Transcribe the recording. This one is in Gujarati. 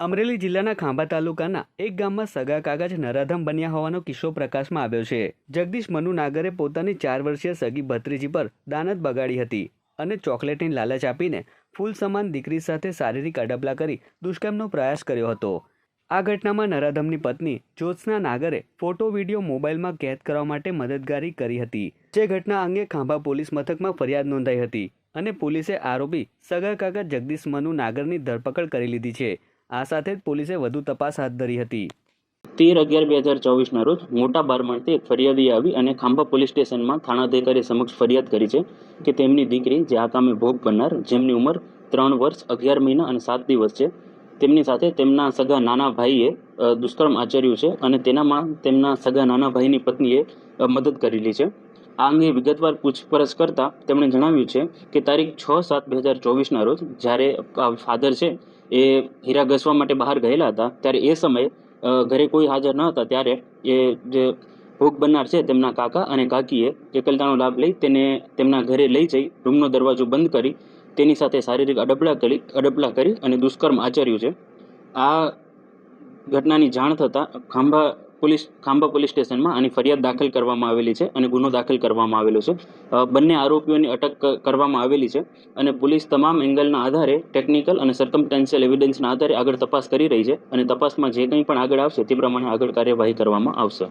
અમરેલી જિલ્લાના ખાંભા તાલુકાના એક ગામમાં સગા કાકા જ નરાધમ બન્યા હોવાનો કિસ્સો પ્રકાશમાં આવ્યો છે. જગદીશ મનુ નાગરે પોતાની ચાર વર્ષીય સગી ભત્રીજી પર દાનત બગાડી હતી અને ચોકલેટની લાલચ આપીને ફૂલ સમાન દીકરી સાથે શારીરિક અડપલા કરી દુષ્કર્મનો પ્રયાસ કર્યો હતો. આ ઘટનામાં નરાધમની પત્ની જ્યોત્સના નાગરે ફોટો, વીડિયો, મોબાઈલમાં કેદ કરવા માટે મદદગારી કરી હતી. જે ઘટના અંગે ખાંભા પોલીસ મથકમાં ફરિયાદ નોંધાઈ હતી અને પોલીસે આરોપી સગા કાકા જગદીશ મનુ નાગરની ધરપકડ કરી લીધી છે. આ સાથે જ પોલીસે વધુ તપાસ હાથ ધરી હતી. તેર અગિયાર બે હજાર ચોવીસના રોજ મોટા બારમાળથી એક ફરિયાદી આવી અને ખાંભા પોલીસ સ્ટેશનમાં થાણાધિકારી સમક્ષ ફરિયાદ કરી છે કે તેમની દીકરી જે આ કામે ભોગ બનનાર, જેમની ઉંમર ત્રણ વર્ષ, અગિયાર મહિના અને સાત દિવસ છે, તેમની સાથે તેમના સગા નાના ભાઈએ દુષ્કર્મ આચર્યું છે અને તેનામાં તેમના સગા નાના ભાઈની પત્નીએ મદદ કરેલી છે. આ અંગે વિગતવાર પૂછપરછ કરતા તેમણે જણાવ્યું છે કે તારીખ છ સાત બે હજાર ચોવીસના રોજ જ્યારે ફાધર છે એ હીરા ઘસવા માટે બહાર ગયેલા હતા, ત્યારે એ સમયે ઘરે કોઈ હાજર ન હતા, ત્યારે એ જે ભોગ બનનાર છે તેમના કાકા અને કાકીએ એકલતાનો લાભ લઈ તેને તેમના ઘરે લઈ જઈ રૂમનો દરવાજો બંધ કરી તેની સાથે શારીરિક અડપલા કરી અડપલા કરી અને દુષ્કર્મ આચર્યું છે. આ ઘટનાની જાણ થતાં ખાંભા પોલીસ, ખાંભા પોલીસ સ્ટેશનમાં આની ફરિયાદ દાખલ કરવામાં આવેલી છે અને ગુનો દાખલ કરવામાં આવેલો છે. બંને આરોપીઓની અટક કરવામાં આવેલી છે અને પોલીસ તમામ એંગલના આધારે ટેકનિકલ અને સર્કમટેન્શિયલ એવિડન્સના આધારે આગળ તપાસ કરી રહી છે અને તપાસમાં જે કંઈ પણ આગળ આવશે તે પ્રમાણે આગળ કાર્યવાહી કરવામાં આવશે.